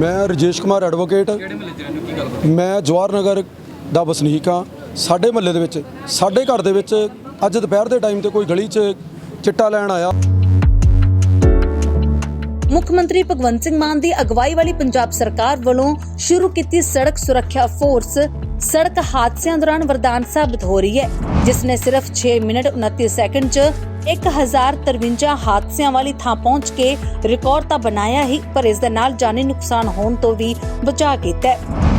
ਮੈਂ ਰਜੇਸ਼ ਕੁਮਾਰ ਐਡਵੋਕੇਟ ਕਿਹੜੇ ਮਹੱਲੇ 'ਚ ਰਹਿੰਦੇ ਹੋ? ਕੀ ਗੱਲ ਮੈਂ ਜਵਾਹਰ ਨਗਰ ਦਾ ਵਸਨੀਕ ਹਾਂ। ਸਾਡੇ ਮਹੱਲੇ ਦੇ ਵਿੱਚ ਸਾਡੇ ਘਰ ਦੇ ਵਿੱਚ ਅੱਜ ਦੁਪਹਿਰ ਦੇ ਟਾਈਮ ਤੇ ਕੋਈ ਗਲੀ 'ਚ ਚਿੱਟਾ ਲੈਣ ਆਇਆ। ਮੁੱਖ ਮੰਤਰੀ ਭਗਵੰਤ ਸਿੰਘ ਮਾਨ ਦੀ ਅਗਵਾਈ ਵਾਲੀ ਪੰਜਾਬ ਸਰਕਾਰ ਵੱਲੋਂ ਸ਼ੁਰੂ ਕੀਤੀ ਸੜਕ ਸੁਰੱਖਿਆ ਫੋਰਸ। ਸੜਕ ਹਾਦਸਿਆਂ ਦੌਰਾਨ ਵਰਦਾਨ ਸਾਬਤ ਹੋ ਰਹੀ ਹੈ ਜਿਸ ਨੇ ਸਿਰਫ 6 ਮਿੰਟ 29 ਸੈਕਿੰਡ 'ਚ 1053 ਹਾਦਸਿਆਂ ਵਾਲੀ ਥਾਂ ਪਹੁੰਚ ਕੇ ਰਿਕਾਰਡ ਤਾਂ ਬਣਾਇਆ ਹੀ, ਪਰ ਇਸ ਦੇ ਨਾਲ ਜਾਨੀ ਨੁਕਸਾਨ ਹੋਣ ਤੋਂ ਵੀ ਬਚਾ ਕੀਤਾ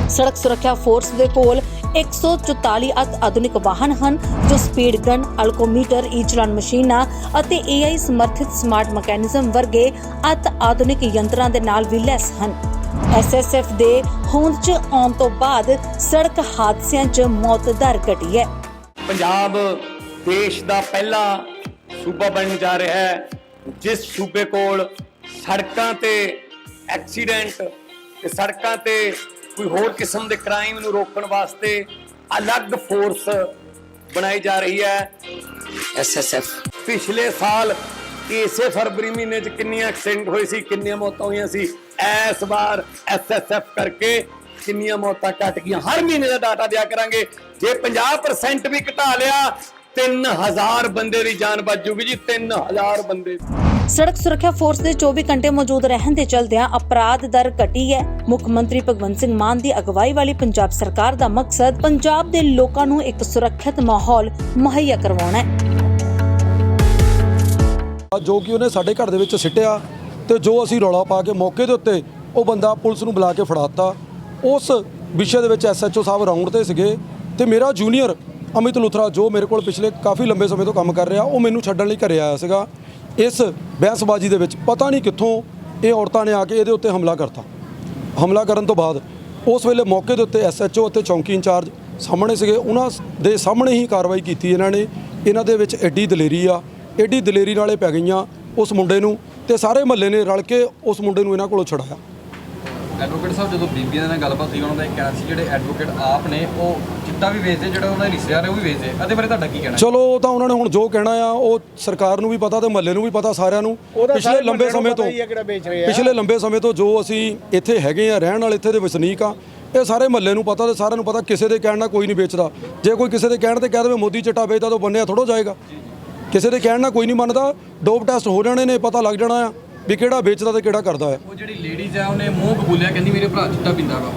ਸੜਕ ਸੁਰੱਖਿਆ ਫੋਰਸ ਦੇ ਕੋਲ 144 ਅਤ ਆਧੁਨਿਕ ਵਾਹਨ ਹਨ, ਜੋ ਸਪੀਡ ਗਨ, ਅਲਕੋਮੀਟਰ ਈ ਮਸ਼ੀਨਾਂ ਅਤੇ AI ਸਮਰਥਿਤ ਸਮਾਰਟ ਮੈਕੈਨਿਜ਼ਮ ਵਰਗੇ ਅਤ ਆਧੁਨਿਕ ਯੰਤਰਾਂ ਦੇ ਨਾਲ ਵੀ ਲੈਸ ਹਨ। SSF ਦੇ ਹੋਂਦ 'ਚ ਆਉਣ ਤੋਂ ਬਾਅਦ ਸੜਕ ਹਾਦਸਿਆਂ 'ਚ ਮੌਤ ਦਰ ਘਟੀ ਹੈ। ਪੰਜਾਬ ਦੇਸ਼ ਦਾ ਪਹਿਲਾ ਸੂਬਾ ਬਣਨ ਜਾ ਰਿਹਾ ਹੈ ਜਿਸ ਸੂਬੇ ਕੋਲ ਸੜਕਾਂ ਤੇ ਐਕਸੀਡੈਂਟ ਤੇ ਸੜਕਾਂ ਤੇ ਕੋਈ ਹੋਰ ਕਿਸਮ ਦੇ ਕ੍ਰਾਈਮ ਨੂੰ ਰੋਕਣ ਵਾਸਤੇ ਅਲੱਗ ਫੋਰਸ ਬਣਾਈ ਜਾ ਰਹੀ ਹੈ। ਐਸਐਸਐਫ ਪਿਛਲੇ ਸਾਲ ਇਸੇ ਫਰਵਰੀ ਮਹੀਨੇ 'ਚ ਕਿੰਨੀਆਂ ਐਕਸੀਡੈਂਟ ਹੋਏ ਸੀ ਕਿੰਨੀਆਂ ਮੌਤਾਂ ਹੋਈਆਂ ਸੀ ਇਸ ਵਾਰ ਐਸਐਸਐਫ ਕਰਕੇ ਕਿੰਨੀਆਂ ਮੌਤਾਂ ਘਟ ਗਈਆਂ। ਹਰ ਮਹੀਨੇ ਦਾ ਡਾਟਾ ਦਿਆ ਕਰਾਂਗੇ। ਜੇ 50% ਵੀ ਘਟਾ ਲਿਆ 3000 ਬੰਦੇ ਦੀ ਜਾਨ ਬਚ ਜੂਗੀ ਜੀ 3000 ਬੰਦੇ ਸੜਕ ਸੁਰੱਖਿਆ ਫੋਰਸ ਦੇ 24 ਘੰਟੇ ਮੌਜੂਦ ਰਹਿਣ ਦੇ ਚਲਦਿਆਂ ਅਪਰਾਧ ਦਰ ਘਟੀ ਹੈ। ਮੁੱਖ ਮੰਤਰੀ ਭਗਵੰਤ ਸਿੰਘ ਮਾਨ ਦੀ ਅਗਵਾਈ ਵਾਲੀ ਪੰਜਾਬ ਸਰਕਾਰ ਦਾ ਮਕਸਦ ਪੰਜਾਬ ਦੇ ਲੋਕਾਂ ਨੂੰ ਇੱਕ ਸੁਰੱਖਿਅਤ ਮਾਹੌਲ ਮੁਹੱਈਆ ਕਰਵਾਉਣਾ ਹੈ। ਜੋ ਕਿ ਉਹਨੇ ਸਾਡੇ ਘਰ ਦੇ ਵਿੱਚ ਸਿੱਟਿਆ ਤੇ ਜੋ ਅਸੀਂ ਰੌਲਾ ਪਾ ਕੇ ਮੌਕੇ ਦੇ ਉੱਤੇ ਉਹ ਬੰਦਾ ਪੁਲਿਸ ਨੂੰ ਬੁਲਾ ਕੇ ਫੜਾਤਾ। ਉਸ ਵਿਸ਼ੇ ਦੇ ਵਿੱਚ ਐਸਐਚਓ ਸਾਹਿਬ ਰਾਉਂਡ ਤੇ ਸੀਗੇ ਤੇ ਮੇਰਾ ਜੂਨੀਅਰ ਅਮਿਤ ਲੁਥਰਾ, ਜੋ ਮੇਰੇ ਕੋਲ ਪਿਛਲੇ ਕਾਫੀ ਲੰਬੇ ਸਮੇਂ ਤੋਂ ਕੰਮ ਕਰ ਰਿਹਾ, ਉਹ ਮੈਨੂੰ ਛੱਡਣ ਲਈ ਘਰੇ ਆਇਆ ਸੀਗਾ। ਇਸ ਬਹਿਸਬਾਜ਼ੀ ਦੇ ਵਿੱਚ ਪਤਾ ਨਹੀਂ ਕਿੱਥੋਂ ਇਹ ਔਰਤਾਂ ਨੇ ਆ ਕੇ ਇਹਦੇ ਉੱਤੇ ਹਮਲਾ ਕਰਤਾ। ਹਮਲਾ ਕਰਨ ਤੋਂ ਬਾਅਦ ਉਸ ਵੇਲੇ ਮੌਕੇ ਦੇ ਉੱਤੇ ਐਸਐਚਓ ਅਤੇ ਚੌਂਕੀ ਇੰਚਾਰਜ ਸਾਹਮਣੇ ਸੀਗੇ। ਉਹਨਾਂ ਦੇ ਸਾਹਮਣੇ ਹੀ ਕਾਰਵਾਈ ਕੀਤੀ ਇਹਨਾਂ ਨੇ। ਇਹਨਾਂ ਦੇ ਵਿੱਚ ਐਡੀ ਦਲੇਰੀ ਆ। ਐਡੀ ਦਲੇਰੀ ਨਾਲੇ ਪੈ ਗਈਆਂ ਉਸ ਮੁੰਡੇ ਨੂੰ ਤੇ ਸਾਰੇ ਮਹੱਲੇ ਨੇ ਰਲ ਕੇ ਉਸ ਮੁੰਡੇ ਨੂੰ ਇਹਨਾਂ ਕੋਲੋਂ ਛਡਾਇਆ। ਐਡਵੋਕੇਟ ਸਾਹਿਬ ਜਦੋਂ ਬੀਬੀਆਂ ਨਾਲ ਗੱਲਬਾਤ ਹੋਈ ਉਹਨਾਂ ਦਾ ਇਹ ਕਹਿਣਾ ਸੀ ਜਿਹੜੇ ਐਡਵੋਕੇਟ ਆਪ ਨੇ ਉਹ ਚਿੱਟਾ ਵੀ ਵੇਚਦੇ ਜਿਹੜਾ ਉਹਨਾਂ ਦੇ ਰਿਸ਼ਤੇਦਾਰ ਨੇ ਉਹ ਵੀ ਵੇਚਦੇ। ਇਹਦੇ ਬਾਰੇ ਤੁਹਾਡਾ ਕੀ ਕਹਿਣਾ ਚਲੋ ਉਹ ਤਾਂ ਉਹਨਾਂ ਨੇ ਹੁਣ ਜੋ ਕਹਿਣਾ ਆ ਉਹ ਸਰਕਾਰ ਨੂੰ ਵੀ ਪਤਾ ਤੇ ਮਹੱਲੇ ਨੂੰ ਵੀ ਪਤਾ ਸਾਰਿਆਂ ਨੂੰ। ਪਿਛਲੇ ਲੰਬੇ ਸਮੇਂ ਤੋਂ ਪਿਛਲੇ ਲੰਬੇ ਸਮੇਂ ਤੋਂ ਜੋ ਅਸੀਂ ਇੱਥੇ ਹੈਗੇ ਆ ਰਹਿਣ ਵਾਲੇ ਇੱਥੇ ਦੇ ਵਸਨੀਕ ਆ ਇਹ ਸਾਰੇ ਮਹੱਲੇ ਨੂੰ ਪਤਾ ਤੇ ਸਾਰਿਆਂ ਨੂੰ ਪਤਾ ਕਿਸੇ ਦੇ ਕਹਿਣ ਨਾਲ ਕੋਈ ਨਹੀਂ ਵੇਚਦਾ। ਜੇ ਕੋਈ ਕਿਸੇ ਦੇ ਕਹਿਣ ਤੇ ਕਹਿ ਦੇਵੇ ਮੋਦੀ ਚਿੱਟਾ ਵੇਚਦਾ ਤਾਂ ਬੰਨਿਆ ਥੋੜੋ ਜਾਏਗਾ। ਕਿਸੇ ਦੇ ਕਹਿਣ ਨਾਲ ਕੋਈ ਨਹੀਂ ਮੰਨਦਾ ਡੋਪ ਟੈਸਟ ਹੋ ਜਾਣੇ ਨੇ ਪਤਾ ਲੱਗ ਜਾਣਾ ਆ। ਵੀ ਕਿਹੜਾ ਵੇਚਦਾ ਤੇ ਕਿਹੜਾ ਕਰਦਾ ਆ ਉਹ ਜਿਹੜੀ ਲੇਡੀਜ਼ ਆ ਉਹਨੇ ਮੂੰਹ ਕਬੂਲਿਆ ਕਹਿੰਦੀ ਮੇਰੇ ਭਰਾ ਚਿੱਟਾ ਪੀਂਦਾ ਵਾ।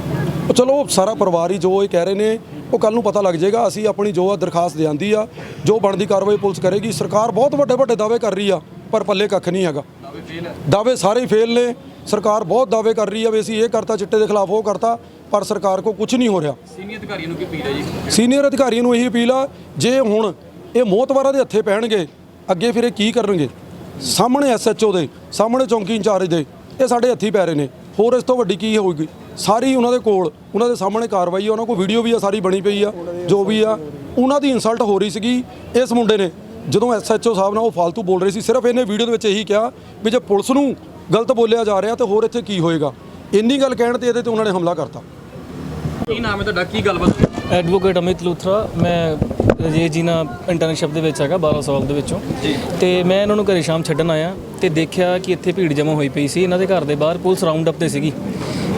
ਉਹ ਚਲੋ ਸਾਰਾ ਪਰਿਵਾਰ ਹੀ ਜੋ ਇਹ ਕਹਿ ਰਹੇ ਨੇ ਉਹ ਕੱਲ ਨੂੰ ਪਤਾ ਲੱਗ ਜਾਏਗਾ ਅਸੀਂ ਆਪਣੀ ਜੋ ਆ ਦਰਖਾਸਤ ਦੇ ਆਂਦੀ ਆ ਜੋ ਬਣਦੀ ਕਾਰਵਾਈ ਪੁਲਿਸ ਕਰੇਗੀ ਸਰਕਾਰ ਬਹੁਤ ਵੱਡੇ ਵੱਡੇ ਦਾਅਵੇ ਕਰ ਰਹੀ ਆ ਪਰ ਪੱਲੇ ਕੱਖ ਨਹੀਂ ਹੈਗਾ। ਦਾਅਵੇ ਫੇਲ ਹੈ ਦਾਅਵੇ ਸਾਰੇ ਹੀ ਫੇਲ ਨੇ ਸਰਕਾਰ ਬਹੁਤ ਦਾਅਵੇ ਕਰ ਰਹੀ ਆ ਵੀ ਅਸੀਂ ਇਹ ਕਰਤਾ ਚਿੱਟੇ ਦੇ ਖਿਲਾਫ ਉਹ ਕਰਤਾ ਪਰ ਸਰਕਾਰ ਕੋ ਕੁਝ ਨਹੀਂ ਹੋ ਰਿਹਾ। ਸੀਨੀਅਰ ਅਧਿਕਾਰੀਆਂ ਨੂੰ ਕੀ ਅਪੀਲ ਹੈ ਜੀ? ਸੀਨੀਅਰ ਅਧਿਕਾਰੀਆਂ ਨੂੰ ਇਹੀ ਅਪੀਲ ਆ ਜੇ ਹੁਣ ਇਹ ਮੋਤਵਾਰਾਂ ਦੇ ਹੱਥੇ ਪੈਣਗੇ ਅੱਗੇ ਫਿਰ ਇਹ ਕੀ ਕਰਨਗੇ? ਸਾਹਮਣੇ ਐਸਐਚਓ ਦੇ, ਸਾਹਮਣੇ ਚੌਂਕੀ ਇੰਚਾਰਜ ਦੇ, ਇਹ ਸਾਡੇ ਹੱਥੀ ਪੈ ਰਹੇ ਨੇ। ਹੋਰ ਇਸ ਤੋਂ ਵੱਡੀ ਕੀ ਹੋਊਗੀ? ਸਾਰੀ ਉਹਨਾਂ ਦੇ ਕੋਲ, ਉਹਨਾਂ ਦੇ ਸਾਹਮਣੇ ਕਾਰਵਾਈ ਆ, ਉਹਨਾਂ ਕੋਲ ਵੀਡੀਓ ਵੀ ਆ, ਸਾਰੀ ਬਣੀ ਪਈ ਆ, ਜੋ ਵੀ ਆ। ਉਹਨਾਂ ਦੀ ਇਨਸਲਟ ਹੋ ਰਹੀ ਸੀਗੀ ਇਸ ਮੁੰਡੇ ਨੇ। ਜਦੋਂ ਐਸਐਚਓ ਸਾਹਿਬ ਨਾਲ ਉਹ ਫालतू ਬੋਲ ਰਹੇ ਸੀ, ਸਿਰਫ ਇਹਨੇ ਵੀਡੀਓ ਦੇ ਵਿੱਚ ਇਹੀ ਕਿਹਾ ਵੀ ਜੇ ਪੁਲਿਸ ਨੂੰ ਗਲਤ ਬੋਲਿਆ ਜਾ ਰਿਹਾ ਤੇ ਹੋਰ ਇੱਥੇ ਕੀ ਹੋਏਗਾ? ਇੰਨੀ ਗੱਲ ਕਹਿਣ ਤੇ ਇਹਦੇ ਤੇ ਉਹਨਾਂ ਨੇ ਹਮਲਾ ਕਰਤਾ। ਕੀ ਨਾਮ ਹੈ ਤੁਹਾਡਾ? ਕੀ ਗੱਲਬਾਤ ਹੋਈ? ਐਡਵੋਕੇਟ ਅਮਿਤ ਲੂਥਰਾ ਮੈਂ ਰਜੇਸ਼ ਜੀ ਨਾਲ ਇੰਟਰਨਸ਼ਿਪ ਦੇ ਵਿੱਚ ਹੈਗਾ 12 ਸਾਲ ਦੇ ਵਿੱਚੋਂ। ਤੇ ਮੈਂ ਇਹਨਾਂ ਨੂੰ ਘਰੇ ਸ਼ਾਮ ਛੱਡਣ ਆਇਆ ਤੇ ਦੇਖਿਆ ਕਿ ਇੱਥੇ ਭੀੜ ਜਮ੍ਹਾਂ ਹੋਈ ਪਈ ਸੀ। ਇਹਨਾਂ ਦੇ ਘਰ ਦੇ ਬਾਹਰ ਪੁਲਿਸ ਰਾਉਂਡ ਅਪ ਤੇ ਸੀਗੀ।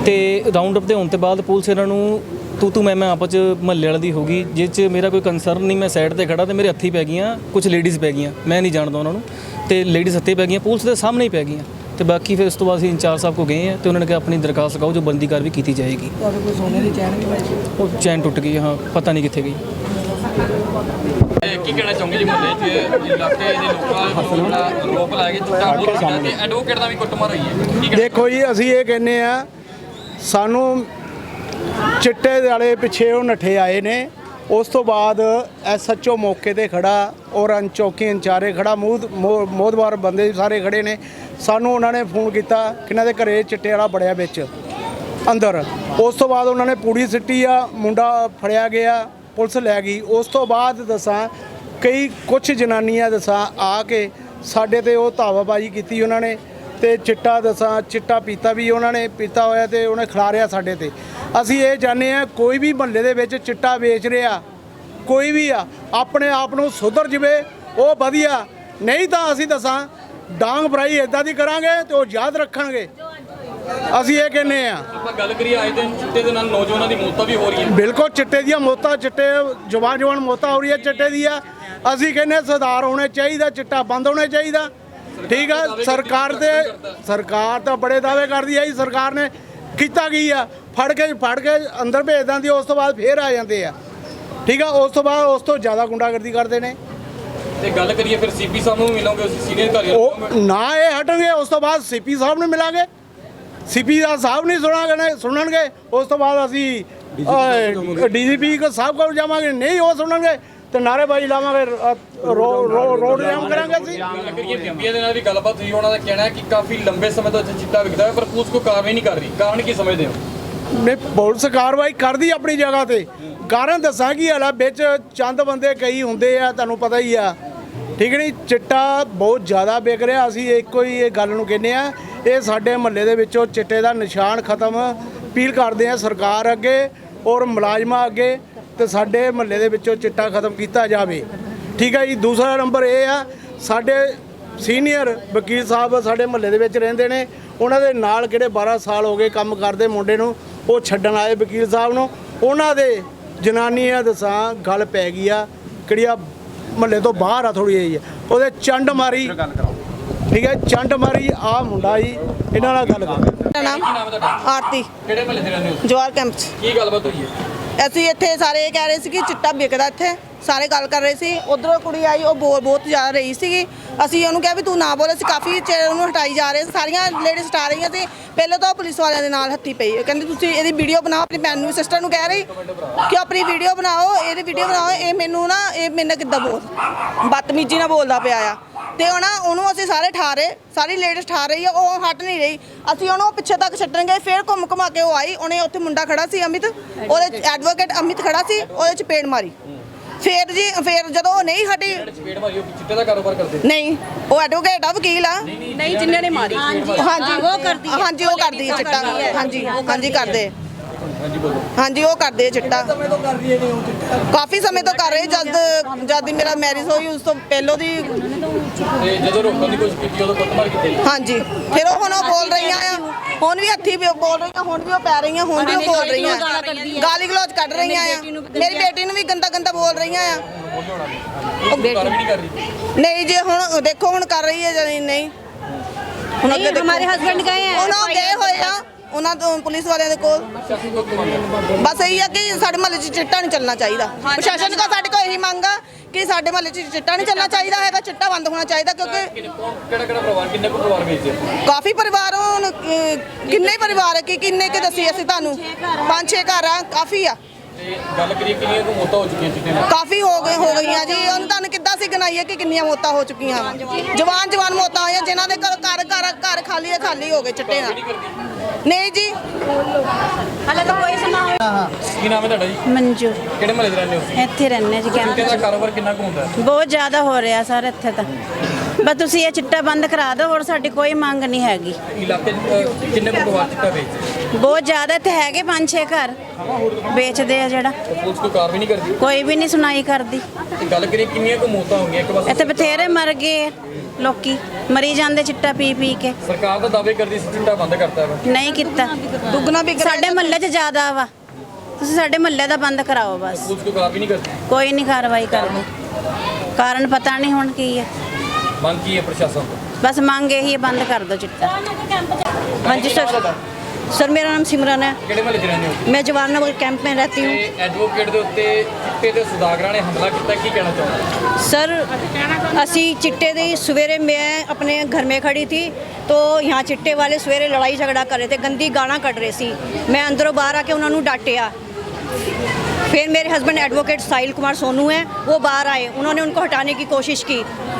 ਤੇ ਰਾਉਂਡ ਅਪ ਦੇ ਹੋਣ ਤੋਂ ਬਾਅਦ ਪੁਲਿਸ ਇਹਨਾਂ ਨੂੰ ਤੂੰ ਤੂੰ ਮੈਂ ਮੈਂ ਆਪਸ ਚ ਮਹੱਲੇ ਵਾਲੇ ਦੀ ਹੋ ਗਈ। ਜਿਸ ਚ ਮੇਰਾ ਕੋਈ ਕੰਸਰਨ ਨਹੀਂ ਮੈਂ ਸਾਈਡ ਤੇ ਖੜਾ ਤੇ ਮੇਰੇ ਹੱਥੀ ਪੈ ਗਈਆਂ ਕੁਝ ਲੇਡੀਜ਼ ਪੈ ਗਈਆਂ। ਮੈਂ ਨਹੀਂ ਜਾਣਦਾ ਉਹਨਾਂ ਨੂੰ। ਤੇ ਲੇਡੀਜ਼ ਹੱਥੇ ਪੈ ਗਈਆਂ ਪੁਲਿਸ ਦੇ ਸਾਹਮਣੇ ਹੀ ਪੈ ਗਈਆਂ। ਤੇ ਬਾਕੀ ਫਿਰ ਉਸ ਤੋਂ ਬਾਅਦ ਅਸੀਂ ਇੰਚਾਰਜ ਸਾਹਿਬ ਕੋ ਗਏ ਆ ਤੇ ਉਹਨਾਂ ਨੇ ਕਿਹਾ ਆਪਣੀ ਦਰਖਾਸਤ ਲਗਾਓ ਜੋ ਬੰਦੀ ਕਾਰਵਾਈ ਕੀਤੀ ਜਾਏਗੀ। ਤੁਹਾਡੇ ਕੋਈ ਸੋਨੇ ਦੀ ਚੈਨ ਵੀ ਵੱਜੀ ਉਹ ਚੈਨ ਟੁੱਟ ਗਈ ਹਾਂ ਪਤਾ ਨਹੀਂ ਕਿੱਥੇ ਗਈ। ਇਹ ਕੀ ਕਹਿਣਾ ਚਾਹੁੰਗੇ ਜੀ ਮੁਹੱਲੇ 'ਚ? ਇਲਾਕੇ ਦੇ ਲੋਕਾਂ ਨੂੰ ਜਿਹੜਾ ਰੋਪ ਲਾ ਕੇ ਚਿੱਟਾ ਬਹੁਤ ਪੀਂਦਾ ਤੇ ਐਡਵੋਕੇਟ ਦਾ ਵੀ ਕੁੱਟਮਾਰ ਹੋਈ ਹੈ। ਦੇਖੋ ਜੀ ਅਸੀਂ ਇਹ ਕਹਿੰਨੇ ਆ ਸਾਨੂੰ ਚਿੱਟੇ ਵਾਲੇ ਪਿੱਛੇ ਉਹ ਨੱਠੇ ਆਏ ਨੇ। ਉਸ ਤੋਂ ਬਾਅਦ ਐਸਐਚਓ ਮੌਕੇ ਤੇ ਖੜਾ ਔਰ ਅਨ ਚੌਕੀ ਇੰਚਾਰੇ ਖੜਾ, ਮੂਦ, ਮੋ- ਮੋਹਦਵਾਰ ਬੰਦੇ ਸਾਰੇ ਖੜੇ ਨੇ। ਸਾਨੂੰ ਉਹਨਾਂ ਨੇ ਫੋਨ ਕੀਤਾ ਕਿ ਇਹਨਾਂ ਦੇ ਘਰੇ ਚਿੱਟੇ ਵਾਲਾ ਬੜਿਆ ਵਿੱਚ, ਅੰਦਰ। ਉਸ ਤੋਂ ਬਾਅਦ ਉਹਨਾਂ ਨੇ ਪੂੜੀ ਸਿੱਟੀ ਆ, ਮੁੰਡਾ ਫੜਿਆ ਗਿਆ, ਪੁਲਿਸ ਲੈ ਗਈ। ਉਸ ਤੋਂ ਬਾਅਦ ਦੱਸਾਂ, ਕਈ ਕੁਝ ਜਨਾਨੀਆਂ ਦੱਸਾਂ ਆ ਕੇ ਸਾਡੇ ਤੇ ਉਹ ਧਾਵਾਬਾਜੀ ਕੀਤੀ ਉਹਨਾਂ ਨੇ। ਤੇ ਚਿੱਟਾ ਦੱਸਾਂ ਚਿੱਟਾ ਪੀਤਾ ਵੀ ਉਹਨਾਂ ਨੇ ਪੀਤਾ ਹੋਇਆ ਤੇ ਉਹਨੇ ਖਿਲਾਰਿਆ ਸਾਡੇ ਤੇ। ਅਸੀਂ ਇਹ ਜਾਣਦੇ ਆ ਕੋਈ ਵੀ ਮਹੱਲੇ ਦੇ ਵਿੱਚ ਚਿੱਟਾ ਵੇਚ ਰਿਹਾ ਕੋਈ ਵੀ ਆ ਆਪਣੇ ਆਪ ਨੂੰ ਸੁਧਰ ਜਵੇ ਉਹ ਵਧੀਆ। ਨਹੀਂ ਤਾਂ ਅਸੀਂ ਦੱਸਾਂ ਡਾਂਗ ਫਰਾਈ ਇਦਾਂ ਦੀ ਕਰਾਂਗੇ ਤੇ ਉਹ ਯਾਦ ਰੱਖਣਗੇ। ਅਸੀਂ ਇਹ ਕਹਿੰਦੇ ਆ ਆਪਾਂ ਗੱਲ ਕਰੀਏ ਆਏ ਦਿਨ ਚਿੱਟੇ ਦੇ ਨਾਲ ਨੌਜਵਾਨਾਂ ਦੀ ਮੌਤਾਂ ਵੀ ਹੋ ਰਹੀਆਂ। ਬਿਲਕੁਲ ਚਿੱਟੇ ਦੀਆਂ ਮੌਤਾਂ ਚਿੱਟੇ ਜਵਾਨ ਜਵਾਨ ਮੌਤਾਂ ਹੋ ਰਹੀਆਂ ਚਿੱਟੇ ਦੀਆਂ। ਅਸੀਂ ਕਹਿੰਦੇ ਸੁਧਾਰ ਹੋਣੇ ਚਾਹੀਦਾ ਚਿੱਟਾ ਬੰਦ ਹੋਣਾ ਚਾਹੀਦਾ। ਠੀਕ ਆ ਸਰਕਾਰ ਦੇ ਸਰਕਾਰ ਤਾਂ ਬੜੇ ਦਾਅਵੇ ਕਰਦੀ ਆ ਜੀ ਸਰਕਾਰ ਨੇ ਕੀਤਾ ਕੀ ਆ? ਫੜ ਕੇ ਫੜ ਕੇ ਅੰਦਰ ਭੇਜ ਦਿੰਦੀ ਉਸ ਤੋਂ ਬਾਅਦ ਫੇਰ ਆ ਜਾਂਦੇ ਆ। ਠੀਕ ਆ ਉਸ ਤੋਂ ਬਾਅਦ ਉਸ ਤੋਂ ਜ਼ਿਆਦਾ ਗੁੰਡਾਗਰਦੀ ਕਰਦੇ ਨੇ। ਤੇ ਗੱਲ ਕਰੀਏ ਫਿਰ ਸੀਪੀ ਸਾਹਿਬ ਨੂੰ ਮਿਲੋਗੇ ਉਸ ਸੀਨੀਅਰ ਅਧਿਕਾਰੀਆਂ ਉਹ ਨਾ ਇਹ ਹਟਣਗੇ ਉਸ ਤੋਂ ਬਾਅਦ ਸੀਪੀ ਸਾਹਿਬ ਨੂੰ ਮਿਲਾਂਗੇ। ਸੀਪੀ ਦਾ ਸਾਹਿਬ ਨਹੀਂ ਸੁਣਾਂਗੇ ਸੁਣਨਗੇ ਉਸ ਤੋਂ ਬਾਅਦ ਅਸੀਂ ਡੀਜੀਪੀ ਕੋ ਸਾਹਿਬ ਕੋਲ ਜਾਵਾਂਗੇ ਨਹੀਂ ਉਹ ਸੁਣਨਗੇ। ਤੇ ਨਾਰੇਬਾਜ਼ੀ ਲਾਵਾਂਗੇ ਅ, ਰੋ- ਰੋ- ਰੋਡ ਜਾਮ ਕਰਾਂਗੇ ਅਸੀਂ। ਗੱਲ ਕਰੀਏ ਬੀਬੀਆਂ ਦੇ ਨਾਲ ਵੀ ਗੱਲਬਾਤ ਹੋਈ ਉਹਨਾਂ ਦਾ ਕਹਿਣਾ ਹੈ ਕਿ ਕਾਫੀ ਲੰਬੇ ਸਮੇਂ ਤੋਂ ਇੱਥੇ ਚਿੱਟਾ ਵਿਕਦਾ ਹੈ ਪਰ ਪੁਲਿਸ ਕੋਈ ਕਾਰਵਾਈ ਨਹੀਂ ਕਰ ਰਹੀ। ਕਾਰਨ ਕੀ ਸਮਝਦੇ ਹੋ? ਨੇ ਪੁਲਿਸ ਕਾਰਵਾਈ ਕਰਦੀ ਆਪਣੀ ਜਗ੍ਹਾ ਤੇ। ਕਾਰਨ ਦੱਸਾਂ ਕੀ ਹਾਲਾ ਵਿੱਚ ਚੰਦ ਬੰਦੇ ਕਈ ਹੁੰਦੇ ਆ ਤੁਹਾਨੂੰ ਪਤਾ ਹੀ ਆ। ਠੀਕ ਨਹੀਂ ਚਿੱਟਾ ਬਹੁਤ ਜ਼ਿਆਦਾ ਵਿਕ ਰਿਹਾ ਅਸੀਂ ਇੱਕੋ ਹੀ ਇਹ ਗੱਲ ਨੂੰ ਕਹਿੰਦੇ ਆ। ਇਹ ਸਾਡੇ ਮਹੱਲੇ ਦੇ ਵਿੱਚੋਂ ਚਿੱਟੇ ਦਾ ਨਿਸ਼ਾਨ ਖਤਮ ਅਪੀਲ ਕਰਦੇ ਆ ਸਰਕਾਰ ਅੱਗੇ ਔਰ ਮੁਲਾਜ਼ਮਾਂ ਅੱਗੇ। ਤੇ ਸਾਡੇ ਮਹੱਲੇ ਦੇ ਵਿੱਚੋਂ ਚਿੱਟਾ ਖਤਮ ਕੀਤਾ ਜਾਵੇ। ਠੀਕ ਹੈ ਜੀ ਦੂਸਰਾ ਨੰਬਰ ਇਹ ਆ ਸਾਡੇ ਸੀਨੀਅਰ ਵਕੀਲ ਸਾਹਿਬ ਸਾਡੇ ਮਹੱਲੇ ਦੇ ਵਿੱਚ ਰਹਿੰਦੇ ਨੇ। ਉਹਨਾਂ ਦੇ ਨਾਲ ਕਿਹੜੇ 12 ਸਾਲ ਹੋ ਗਏ ਕੰਮ ਕਰਦੇ ਮੁੰਡੇ ਨੂੰ ਉਹ ਛੱਡਣ ਆਏ ਵਕੀਲ ਸਾਹਿਬ ਨੂੰ। ਉਹਨਾਂ ਦੇ ਜਨਾਨੀਆਂ ਦਸਾਂ ਗੱਲ ਪੈ ਗਈ ਆ ਕਿਹੜੀ ਆ ਮਹੱਲੇ ਤੋਂ ਬਾਹਰ ਆ ਥੋੜੀ ਜਿਹੀ। ਆ। ਉਹਦੇ ਚੰਡ ਮਾਰੀ ਠੀਕ ਹੈ ਚੰਡ ਮਾਰੀ ਆ ਮੁੰਡਾ ਜੀ ਇਹਨਾਂ ਨਾਲ ਗੱਲ ਕਰ। ਨਾਮ ਆਰਤੀ। ਕਿਹੜੇ ਮਹੱਲੇ ਦੇ ਰਹਿੰਦੇ ਹੋ? ਜਵਾਰ ਕੈਂਪ 'ਚ। ਕੀ ਗੱਲਬਾਤ ਹੋਈ ਹੈ? ਅਸੀਂ ਇੱਥੇ ਸਾਰੇ ਇਹ ਕਹਿ ਰਹੇ ਸੀ ਕਿ ਚਿੱਟਾ ਵਿਕਦਾ ਇੱਥੇ। ਸਾਰੇ ਗੱਲ ਕਰ ਰਹੇ ਸੀ। ਉਧਰੋਂ ਕੁੜੀ ਆਈ, ਉਹ ਬੋਲ ਬਹੁਤ ਜ਼ਿਆਦਾ ਰਹੀ ਸੀਗੀ। ਅਸੀਂ ਉਹਨੂੰ ਕਿਹਾ ਵੀ ਤੂੰ ਨਾ ਬੋਲ, ਅਸੀਂ ਕਾਫੀ ਚਿਰ ਉਹਨੂੰ ਹਟਾਈ ਜਾ ਰਹੇ ਸੀ। ਸਾਰੀਆਂ ਲੇਡੀਜ਼ ਹਟਾ ਰਹੀਆਂ ਸੀ, ਪਹਿਲਾਂ ਤਾਂ ਉਹ ਪੁਲਿਸ ਵਾਲਿਆਂ ਦੇ ਨਾਲ ਹੱਥੀ ਪਈ। ਉਹ ਕਹਿੰਦੀ, ਤੁਸੀਂ ਇਹਦੀ ਵੀਡੀਓ ਬਣਾਓ, ਆਪਣੀ ਭੈਣ ਨੂੰ ਸਿਸਟਰ ਨੂੰ ਕਹਿ ਰਹੀ ਕਿ ਆਪਣੀ ਵੀਡੀਓ ਬਣਾਓ, ਇਹਦੀ ਵੀਡੀਓ ਬਣਾਓ, ਇਹ ਮੈਨੂੰ ਨਾ, ਇਹ ਮੈਨੂੰ ਕਿੱਦਾਂ ਬੋਲ ਬਦਤਮੀਜ਼ੀ ਨਾਲ ਬੋਲਦਾ ਪਿਆ ਆ। ਤੇ ਉਹ ਨਾ ਉਹਨੂੰ ਅਸੀਂ ਸਾਰੇ ਠਾਰੇ ਸਾਰੀ ਲੇਡੀਜ਼ ਠਾ ਰਹੀ ਆ ਉਹ ਹਟ ਨਹੀਂ ਰਹੀ। ਅਸੀਂ ਉਹਨੂੰ ਪਿੱਛੇ ਤੱਕ ਛੱਡਣ ਗਏ ਫਿਰ ਘੁੰਮ ਘੁਮਾ ਕੇ ਉਹ ਆਈ ਉਹਨੇ ਉੱਥੇ ਮੁੰਡਾ ਖੜਾ ਸੀ ਅਮਿਤ ਉਹਦੇ ਐਡਵੋਕੇਟ ਅਮਿਤ ਖੜਾ ਸੀ ਉਹਦੇ ਚ ਪੇੜ ਮਾਰੀ। ਫਿਰ ਜੀ ਫਿਰ ਜਦੋਂ ਉਹ ਨਹੀਂ ਹਟੀ ਚਪੇੜ ਮਾਰੀ ਉਹ ਚਿੱਟੇ ਦਾ ਕਾਰੋਬਾਰ ਕਰਦੇ। ਨਹੀਂ ਉਹ ਐਡਵੋਕੇਟ ਆ ਵਕੀਲ ਆ। ਨਹੀਂ ਜਿਨ੍ਹਾਂ ਨੇ ਮਾਰੀ। ਹਾਂਜੀ ਉਹ ਕਰਦੀ ਹੈ। ਹਾਂਜੀ ਉਹ ਕਰਦੀ ਹੈ ਚਿੱਟਾ। ਹਾਂਜੀ ਹਾਂਜੀ ਕਰਦੇ। ਹਾਂਜੀ ਬੋਲੋ। ਹਾਂਜੀ ਉਹ ਕਰਦੇ ਆ ਚਿੱਟਾ। ਕਾਫੀ ਸਮੇਂ ਤੋਂ ਕਰ ਰਹੇ ਜਦ ਜਦ ਦੀ ਮੇਰਾ ਮੈਰਿਜ ਹੋਈ ਉਸ ਤੋਂ ਪਹਿਲੋਂ ਦੀ ਤੇ ਜਦੋਂ ਰੋਕਣ ਦੀ ਕੋਸ਼ਿਸ਼ ਕੀਤੀ ਉਦੋਂ ਕੁੱਟਮਾਰ ਕੀਤੀ? ਹਾਂਜੀ। ਫਿਰ ਉਹ ਹੁਣ ਉਹ ਬੋਲ ਰਹੀਆਂ ਆ। ਹੁਣ ਵੀ ਹੱਥੀ ਵੀ ਉਹ ਬੋਲ ਰਹੀਆਂ ਹੁਣ ਵੀ ਉਹ ਪੈ ਰਹੀਆਂ ਹੁਣ ਵੀ ਉਹ ਬੋਲ ਰਹੀਆਂ। ਗਾਲਾਂ ਗਲੋਚ ਕੱਢ ਰਹੀਆਂ ਆ। ਮੇਰੀ ਬੇਟੀ ਨੂੰ ਵੀ ਗੰਦਾ ਗੰਦਾ ਬੋਲ ਰਹੀਆਂ ਆ। ਉਹ ਨਹੀਂ ਕਰ ਰਹੀ। ਨਹੀਂ ਜੇ ਹੁਣ ਦੇਖੋ ਹੁਣ ਕਰ ਰਹੀ ਹੈ ਜਾਂ ਨਹੀਂ। ਹੁਣ ਦੇਖੋ। ਹਮਾਰੇ husband ਗਏ ਹੈ, ਉਹਨਾਂ FIR ਗਏ ਹੋਏ ਆ। ਉਹਨਾਂ ਤੋਂ ਪੁਲਿਸ ਵਾਲਿਆਂ ਦੇ ਕੋਲ। ਬਸ ਇਹੀ ਆ ਕਿ ਸਾਡੇ ਮਹੱਲੇ 'ਚ ਚਿੱਟਾ ਨਹੀਂ ਚੱਲਣਾ ਚਾਹੀਦਾ। ਪ੍ਰਸ਼ਾਸਨ ਕੋ ਸਾਡੇ ਕੋਲ ਇਹੀ ਮੰਗ ਆ ਕਿ ਸਾਡੇ ਮਹੱਲੇ 'ਚ ਚਿੱਟਾ ਨਹੀਂ ਚੱਲਣਾ ਚਾਹੀਦਾ ਹੈਗਾ ਚਿੱਟਾ ਬੰਦ ਹੋਣਾ ਚਾਹੀਦਾ ਕਿਉਂਕਿ ਕਿਹੜਾ ਕਿਹੜਾ ਪਰਿਵਾਰ ਕਿੰਨੇ ਕੁ ਪਰਿਵਾਰ ਵੇਚਦੇ ਕਾਫੀ ਪਰਿਵਾਰ ਹੁਣ ਅਹ, ਕਿੰਨੇ ਹੀ ਪਰਿਵਾਰ ਆ ਕਿ ਕਿੰਨੇ ਕਿ ਦੱਸੀ ਅਸੀਂ ਤੁਹਾਨੂੰ? ਪੰਜ ਛੇ ਘਰ ਆ ਕਾਫੀ ਆ। ਤੇ ਗੱਲ ਕਰੀਏ ਕਿੰਨੀਆਂ ਕੁ ਮੌਤਾਂ ਹੋ ਚੁੱਕੀਆਂ ਚਿੱਟੇ ਨਾਲ ਕਾਫੀ ਹੋ ਗਏ ਹੋ ਗਈਆਂ ਜੀ। ਉਹਨਾਂ ਤੁਹਾਨੂੰ ਕਿੱਦਾਂ ਸੀ ਗਨਾਈਏ ਕਿ ਕਿੰਨੀਆਂ ਮੌਤਾਂ ਹੋ ਚੁੱਕੀਆਂ ਹਨ ਜਵਾਨ ਜਵਾਨ ਮੌਤਾਂ ਹੋਈਆਂ ਜਿਨ੍ਹਾਂ ਦੇ ਘਰ ਘਰ ਘਰ ਘਰ ਖਾਲੀ ਹੈ ਖਾਲੀ ਹੋ ਗਏ ਚਿੱਟੇ ਨਾਲ ਨਹੀਂ ਜੀ। ਹਲੇ ਤਾਂ ਕੋਈ ਸੁਣਾ ਕੀ ਨਾਮ ਹੈ ਤੁਹਾਡਾ ਜੀ? ਮੰਜੂ। ਕਿਹੜੇ ਮਹੱਲੇ ਦੇ ਰਹਿੰਦੇ ਹੋ? ਇੱਥੇ ਰਹਿੰਦੇ ਜੀ ਕੈਂਪ ਕਾਰੋਬਾਰ ਕਿੰਨਾ ਕੁ ਹੁੰਦਾ? ਹੈ ਬਹੁਤ ਜ਼ਿਆਦਾ ਹੋ ਰਿਹਾ ਸਰ ਇੱਥੇ ਤਾਂ। ਬਸ ਤੁਸੀਂ ਇਹ ਚਿੱਟਾ ਬੰਦ ਕਰਾ ਦਿਓ ਹੋਰ ਸਾਡੀ ਕੋਈ ਮੰਗ ਨਹੀਂ ਹੈਗੀ। ਇਲਾਕੇ 'ਚ ਅਹ, ਕਿੰਨੇ ਕੁ ਪਰਿਵਾਰ ਚਿੱਟਾ ਵੇਚਦੇ? ਬਹੁਤ ਜ਼ਿਆਦਾ ਇੱਥੇ ਹੈਗੇ ਪੰਜ ਛੇ ਘਰ। ਵੇਚਦੇ ਆ ਜਿਹੜਾ। ਤੇ ਪੁਲਿਸ ਕੋਈ ਕਾਰਵਾਈ ਨਹੀਂ ਕਰਦੀ? ਕੋਈ ਵੀ ਨਹੀਂ ਸੁਣਾਈ ਕਰਦੀ। ਤੇ ਗੱਲ ਕਰੀਏ ਕਿੰਨੀਆਂ ਕੁ ਮੌਤਾਂ ਹੋ ਗਈਆਂ ਇੱਕ ਪਾਸੇ? ਇੱਥੇ ਬਥੇਰੇ ਮਰ ਗਏ ਲੋਕੀ। ਮਰੀ ਜਾਂਦੇ ਚਿੱਟਾ ਪੀ ਪੀ ਕੇ। ਸਰਕਾਰ ਦਾ ਦਾਅਵੇ ਕਰਦੀ ਸੀ ਚਿੱਟਾ ਬੰਦ ਕਰਤਾ ਵਾ। ਨਹੀਂ ਕੀਤਾ। ਦੁੱਗਣਾ ਵੀ ਸਾਡੇ ਮਹੱਲੇ 'ਚ ਜ਼ਿਆਦਾ ਵਾ। ਤੁਸੀਂ ਸਾਡੇ ਮਹੱਲੇ ਦਾ ਬੰਦ ਕਰਾਓ ਬਸ। ਪੁਲਿਸ ਕੋਈ ਕਾਰਵਾਈ ਨਹੀਂ ਕਰਦੀ? ਕੋਈ ਨਹੀਂ ਕਾਰਵਾਈ ਕਰਦੀ ਕਾਰਨ ਪਤਾ ਨਹੀਂ ਹੁਣ ਕੀ ਹੈ ਮੰਗ ਕੀ ਹੈ ਪ੍ਰਸ਼ਾਸਨ ਤੋਂ ਬਸ ਮੰਗ ਇਹੀ ਹੈ ਬੰਦ ਕਰ ਦਿਓ ਚਿੱਟਾ ਹਾਂਜੀ ਸਰ सर मेरा नाम सिमरन है ਕਿਹੜੇ ਮਹੱਲੇ 'ਚ ਰਹਿੰਦੇ ਹੋ मैं जवाहर नगर कैंप में रहती हूँ ਤੇ ਐਡਵੋਕੇਟ ਦੇ ਉੱਤੇ ਚਿੱਟੇ ਦੇ ਸੁਦਾਗਰਾਂ ਨੇ ਹਮਲਾ ਕੀਤਾ ਕੀ ਕਹਿਣਾ ਚਾਹੁੰਦੇ सर असी चिट्टे दी सवेरे मैं अपने घर में खड़ी थी तो यहाँ चिट्टे वाले सवेरे लड़ाई झगड़ा कर रहे थे गंदी गाना कट रहे सी मैं अंदरों बाहर आके उन्होंने डांटिया फिर मेरे हस्बैंड एडवोकेट साहिल कुमार सोनू हैं वो बाहर आए। उन्होंने उनको हटाने की कोशिश की।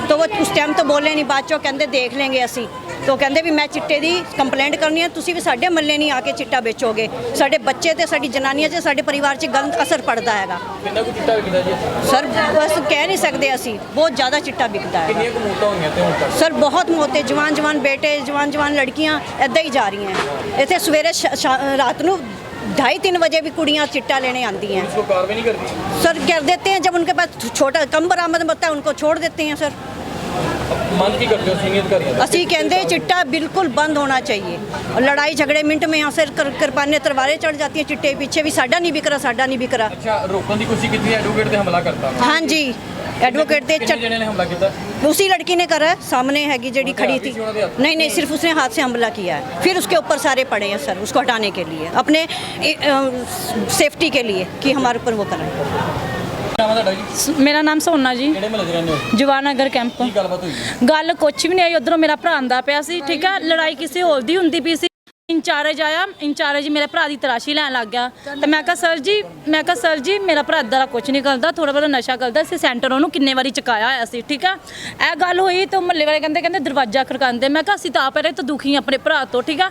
तो वो उस टाइम तो ਬੋਲੇ ਨਹੀਂ ਬਾਅਦ ਚੋਂ ਕਹਿੰਦੇ ਦੇਖ ਲੈਂਗੇ ਅਸੀਂ ਤੋ ਕਹਿੰਦੇ ਵੀ ਮੈਂ ਚਿੱਟੇ ਦੀ ਕੰਪਲੇਂਟ ਕਰਨੀ ਹੈ ਤੁਸੀਂ ਵੀ ਸਾਡੇ ਮੱਲੇ ਨਹੀਂ ਆ ਕੇ ਚਿੱਟਾ ਵੇਚੋਗੇ ਸਾਡੇ ਬੱਚੇ ਤੇ ਸਾਡੀ ਜਨਾਨੀਆਂ 'ਚ ਸਾਡੇ ਪਰਿਵਾਰ 'ਚ ਗਲਤ ਅਸਰ ਪੜਦਾ ਹੈਗਾ ਕਿੰਨਾ ਕੁ ਚਿੱਟਾ ਵਿਕਦਾ ਜੀ ਸਰ ਬਸ ਕਹਿ ਨਹੀਂ ਸਕਦੇ ਅਸੀਂ ਬਹੁਤ ਜ਼ਿਆਦਾ ਚਿੱਟਾ ਵਿਕਦਾ ਹੈ ਕਿੰਨੀਆਂ ਕੁ ਮੌਤਾਂ ਹੋਈਆਂ ਤੇ ਹੁਣ ਤੱਕ ਸਰ ਬਹੁਤ ਮੌਤੇ ਜਵਾਨ ਜਵਾਨ ਬੇਟੇ ਜਵਾਨ ਜਵਾਨ ਲੜਕੀਆਂ ਐਦਾਂ ਹੀ ਜਾ ਰਹੀਆਂ ਇੱਥੇ ਸਵੇਰੇ ਰਾਤ ਨੂੰ ढाई तीन बजे भी कुड़ियाँ चिट्टा लेने आती हैं ਪੁਲਿਸ ਕੋਈ ਕਾਰਵਾਈ ਨਹੀਂ ਕਰਦੀ सर कर देते हैं जब उनके पास छोटा कम बरामद होता है उनको छोड़ देते हैं सर ਮੰਗ ਕੀ ਕਰਦੇ ਹੋ ਸੀਨੀਅਰ ਅਧਿਕਾਰੀਆਂ ਤੋਂ? ਅਸੀਂ ਕਹਿੰਦੇ चिट्टा बिल्कुल बंद होना चाहिए और लड़ाई झगड़े मिनट में यहाँ से कर, कृपाने तलवारें चढ़ जाती हैं चिट्टे पीछे भी साडा नहीं बिक रहा साडा नहीं बिक रहा ਅੱਛਾ ਰੋਕਣ ਦੀ ਕੋਸ਼ਿਸ਼ ਕੀਤੀ ਐਡਵੋਕੇਟ ਤੇ ਹਮਲਾ ਕਰਤਾ हाँ जी एडवोकेट दे ਕਿੰਨੇ चट ਜਣੇ ਨੇ ਹਮਲਾ ਕੀਤਾ उसी लड़की ने करा है सामने हैगी जेडी खड़ी थी नहीं नहीं सिर्फ उसने हाथ से हमला किया है फिर उसके ऊपर सारे पड़े हैं सर उसको हटाने के लिए अपने सेफ्टी के लिए कि हमारे ऊपर वो करें ਨਾਮ ਹੈ ਤੁਹਾਡਾ ਜੀ ਮੇਰਾ ਨਾਮ ਸੋਨਾ ਜੀ ਕਿਹੜੇ ਮਹੱਲੇ 'ਚ ਰਹਿੰਦੇ ਹੋ ਜਵਾਨਗਰ ਕੈਂਪ ਕੀ ਗੱਲਬਾਤ ਹੋਈ ਗੱਲ ਕੁਛ ਵੀ ਨਹੀਂ ਆਈ ਉਧਰੋਂ ਮੇਰਾ ਭਰਾ ਆਂਦਾ ਪਿਆ ਸੀ ਠੀਕ ਆ ਲੜਾਈ ਕਿਸੇ ਹੋਰ ਦੀ ਹੁੰਦੀ ਪਈ ਸੀ ਇੰਚਾਰਜ ਆਇਆ, ਇੰਚਾਰਜ ਮੇਰੇ ਭਰਾ ਦੀ ਤਰਾਸ਼ੀ ਲੈਣ ਲੱਗ ਗਿਆ। ਤੇ ਮੈਂ ਕਿਹਾ, ਸਰ ਜੀ, ਮੈਂ ਕਿਹਾ, ਸਰ ਜੀ, ਮੇਰਾ ਭਰਾ ਇਦਾਂ ਦਾ ਕੁਝ ਨਹੀਂ ਕਰਦਾ ਥੋੜਾ ਬਹੁਤਾ ਨਸ਼ਾ ਕਰਦਾ ਸੀ ਸੈਂਟਰ ਉਹਨੂੰ ਕਿੰਨੇ ਵਾਰੀ ਚੁਕਾਇਆ ਹੋਇਆ ਸੀ, ਠੀਕ ਆ? ਇਹ ਗੱਲ ਹੋਈ ਤੇ ਮਹੱਲੇ ਵਾਲੇ ਕਹਿੰਦੇ ਕਹਿੰਦੇ ਦਰਵਾਜ਼ਾ ਖੜਕਾਉਂਦੇ। ਮੈਂ ਕਿਹਾ, ਅਸੀਂ ਤਾਂ ਆਪਰੇ ਤਾਂ ਦੁਖੀ ਆਪਣੇ ਭਰਾ ਤੋਂ, ਠੀਕ ਆ?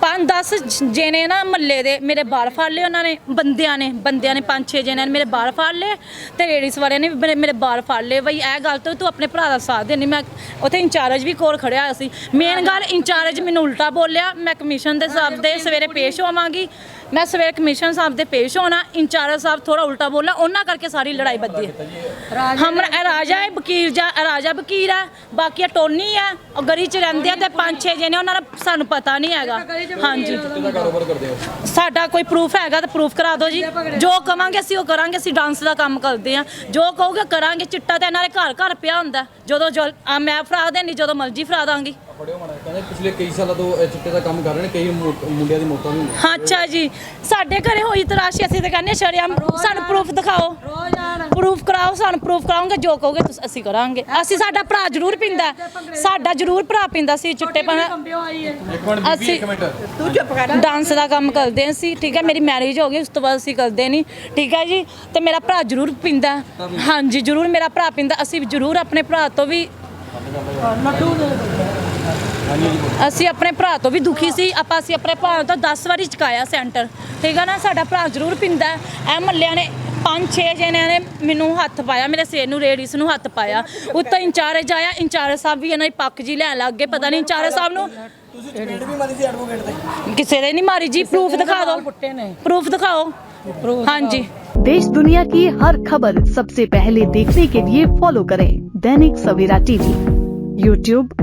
ਪੰਜ 10 ਜਣੇ ਨਾ ਮਹੱਲੇ ਦੇ ਮੇਰੇ ਬਾਲ ਫੜ ਲਏ ਉਹਨਾਂ ਨੇ, ਬੰਦਿਆਂ ਨੇ ਬੰਦਿਆਂ ਨੇ ਪੰਜ ਛੇ ਜਣਿਆਂ ਨੇ ਮੇਰੇ ਬਾਲ ਫੜ ਲਏ ਤੇ ਲੇਡੀਜ਼ ਵਾਲਿਆਂ ਨੇ ਵੀ ਮੇਰੇ- ਮੇਰੇ ਬਾਲ ਫੜ ਲਏ। ਬਈ, ਇਹ ਗੱਲ ਤੋਂ ਤੂੰ ਆਪਣੇ ਭਰਾ ਦਾ ਸਾਥ ਦੇ ਨਹੀਂ ਮੈਂ ਉੱਥੇ ਇੰਚਾਰਜ ਵੀ ਕੋਲ ਖੜਿਆ ਹੋਇਆ ਸੀ। ਮੇਨ ਗੱਲ, ਇੰਚਾਰਜ ਮੈਨੂੰ ਉਲਟਾ ਬੋਲਿਆ, ਮੈਂ ਕਮਿਸ਼ਨ ਦੇ ਸਾਹਿਬ ਦੇ ਸਵੇਰੇ ਪੇਸ਼ ਹੋਵਾਂਗੀ। ਮੈਂ ਸਵੇਰੇ ਕਮਿਸ਼ਨ ਸਾਹਿਬ ਦੇ ਪੇਸ਼ ਹੋਣਾ ਇੰਚਾਰਜ ਸਾਹਿਬ ਥੋੜਾ ਉਲਟਾ ਬੋਲਿਆ ਉਹਨਾਂ ਕਰਕੇ ਸਾਰੀ ਲੜਾਈ ਵੱਧੀ ਹੈ। ਹਮਰਾ ਇਹ ਰਾਜਾ ਹੈ ਵਕੀਲ ਜਾ ਰਾਜਾ ਵਕੀਲ ਹੈ ਬਾਕੀ ਟੋਨੀ ਹੈ ਉਹ ਗਲੀ ਚ ਰਹਿੰਦੇ ਆ ਤੇ ਪੰਜ ਛੇ ਜਣੇ ਉਹਨਾਂ ਦਾ ਸਾਨੂੰ ਪਤਾ ਨਹੀਂ ਹੈਗਾ। ਹਾਂਜੀ। ਸਾਡਾ ਕੋਈ ਪ੍ਰੂਫ ਹੈਗਾ ਤਾਂ ਪ੍ਰੂਫ ਕਰਾ ਦਿਓ ਜੀ। ਜੋ ਕਵਾਂਗੇ ਅਸੀਂ ਉਹ ਕਰਾਂਗੇ ਅਸੀਂ ਡਾਂਸ ਦਾ ਕੰਮ ਕਰਦੇ ਆ ਜੋ ਕਹੋਗੇ ਕਰਾਂਗੇ ਚਿੱਟਾ ਤੇ ਇਹਨਾਂ ਦੇ ਘਰ ਘਰ ਪਿਆ ਹੁੰਦਾ। ਜਦੋਂ ਮੈਂ ਫੜਾ ਦੇਣੀ ਜਦੋਂ ਮਰਜ਼ੀ ਫੜਾ ਦਾਂਗੀ। ਫੜਿਓ ਮਾੜਾ ਕਹਿੰਦੇ ਪਿਛਲੇ ਕਈ ਸਾਲਾਂ ਤੋਂ ਇਹ ਚਿੱਟੇ ਦਾ ਕੰਮ ਕਰ ਰਹੇ ਨੇ ਕਈ ਮੋ- ਮੁੰਡਿਆਂ ਦੀ ਮੌਤਾਂ ਵੀ ਹੋਈਆਂ। ਹਾਂ, ਅੱਛਾ ਜੀ। ਸਾਡੇ ਘਰੇ ਹੋਈ ਤਰਾਸ਼ੀ ਅਸੀਂ ਤਾਂ ਕਹਿੰਦੇ ਸ਼ਰਿਆਮ ਸਾਨੂੰ ਪ੍ਰੂਫ ਦਿਖਾਓ। ਪ੍ਰੂਫ ਕਰਾਓ ਸਾਨੂੰ ਪ੍ਰੂਫ ਕਰਾਓਗੇ ਜੋ ਕਹੋਗੇ ਤੁਸੀਂ ਅਸੀਂ ਕਰਾਂਗੇ। ਅਸੀਂ ਸਾਡਾ ਭਰਾ ਜ਼ਰੂਰ ਪਿੰਦਾ। ਸਾਡਾ ਜ਼ਰੂਰ ਭਰਾ ਪਿੰਦਾ ਸੀ ਚਿੱਟੇ ਪਨ ਇੱਕ ਮਿੰਟ ਬੀਬੀ ਅਸੀਂ- ਇੱਕ ਮਿੰਟ। ਡਾਂਸ ਦਾ ਕੰਮ ਕਰਦੇ ਸੀ ਠੀਕ ਹੈ? ਮੇਰੀ ਮੈਰਿਜ ਹੋ ਗਈ ਉਸ ਤੋਂ ਬਾਅਦ ਅਸੀਂ ਕਰਦੇ ਨਹੀਂ। ਠੀਕ ਹੈ ਜੀ? ਤੇ ਮੇਰਾ ਭਰਾ ਜ਼ਰੂਰ ਪਿੰਦਾ। ਹਾਂਜੀ ਜ਼ਰੂਰ ਮੇਰਾ ਭਰਾ ਪਿੰਦਾ। ਅਸੀਂ ਜ਼ਰੂਰ ਆਪਣੇ ਭਰਾ ਤੋਂ ਵੀ ਅਸੀਂ ਆਪਣੇ ਭਰਾ ਤੋਂ ਵੀ ਦੁਖੀ ਸੀ ਆਪਾਂ ਅਸੀਂ ਆਪਣੇ ਭਰਾ ਤੋਂ 10 ਵਾਰੀ ਚੁਕਾਇਆ ਸੈਂਟਰ ਠੀਕ ਹੈ ਨਾ ਸਾਡਾ ਭਰਾ ਜ਼ਰੂਰ ਪਿੰਦਾ ਐ ਮੱਲਿਆਂ ਨੇ ਪੰਜ ਛੇ ਜਣਿਆਂ ਨੇ ਮੈਨੂੰ ਹੱਥ ਪਾਇਆ ਮੇਰੇ ਸਿਰ ਨੂੰ ਰੇਡੀਸ ਨੂੰ ਹੱਥ ਪਾਇਆ ਉੱਤੋਂ ਇੰਚਾਰਜ ਆਇਆ ਇੰਚਾਰਜ ਸਾਹਿਬ ਵੀ ਇਹਨਾਂ ਦੀ ਪੱਕ ਜੀ ਲੈਣ ਲੱਗ ਗਏ ਪਤਾ ਨਹੀਂ ਇੰਚਾਰਜ ਸਾਹਿਬ ਨੂੰ ਕਿਸੇ ਦੇ ਨਹੀਂ ਮਾਰੀ ਜੀ ਪ੍ਰੂਫ ਦਿਖਾ ਦਿਓ ਪ੍ਰੂਫ ਦਿਖਾਓ ਹਾਂਜੀ देश दुनिया की हर खबर सबसे पहले देखने के लिए फॉलो करें दैनिक सवेरा टीवी यूट्यूब